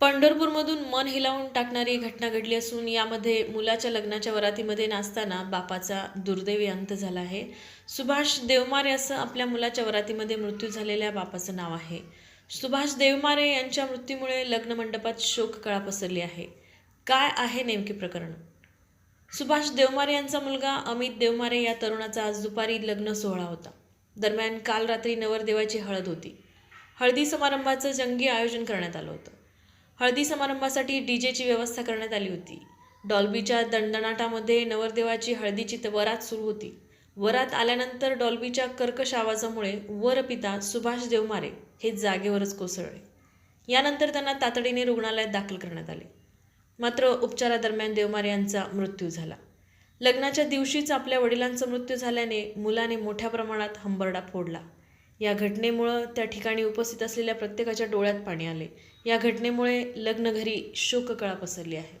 पंढरपूरमधून मन हिलावून टाकणारी घटना घडली असून यामध्ये मुलाच्या लग्नाच्या वरातीमध्ये नाचताना बापाचा दुर्दैवी अंत झाला आहे. सुभाष देवमारे असं आपल्या मुलाच्या वरातीमध्ये मृत्यू झालेल्या बापाचं नाव आहे. सुभाष देवमारे यांच्या मृत्यूमुळे लग्न मंडपात शोककळा पसरली आहे. काय आहे नेमके प्रकरण? सुभाष देवमारे यांचा मुलगा अमित देवमारे या तरुणाचा आज दुपारी लग्न सोहळा होता. दरम्यान काल रात्री नवरदेवाची हळद होती. हळदी समारंभाचं जंगी आयोजन करण्यात आलं होतं. हळदी समारंभासाठी डीजेची व्यवस्था करण्यात आली होती. डॉल्बीच्या दणदणाटामध्ये नवरदेवाची हळदीची त- वरात सुरू होती. वरात आल्यानंतर डॉल्बीच्या कर्कश आवाजामुळे वरपिता सुभाष देवमारे हे जागेवरच कोसळले. यानंतर त्यांना तातडीने रुग्णालयात दाखल करण्यात आले. मात्र उपचारादरम्यान देवमारे यांचा मृत्यू झाला. लग्नाच्या दिवशीच आपल्या वडिलांचा मृत्यू झाल्याने मुलाने मोठ्या प्रमाणात हंबरडा फोडला. या घटनेमुळं त्या ठिकाणी उपस्थित असलेल्या प्रत्येकाच्या डोळ्यात पाणी आले. या घटनेमुळे लग्नघरी शोककळा पसरली आहे.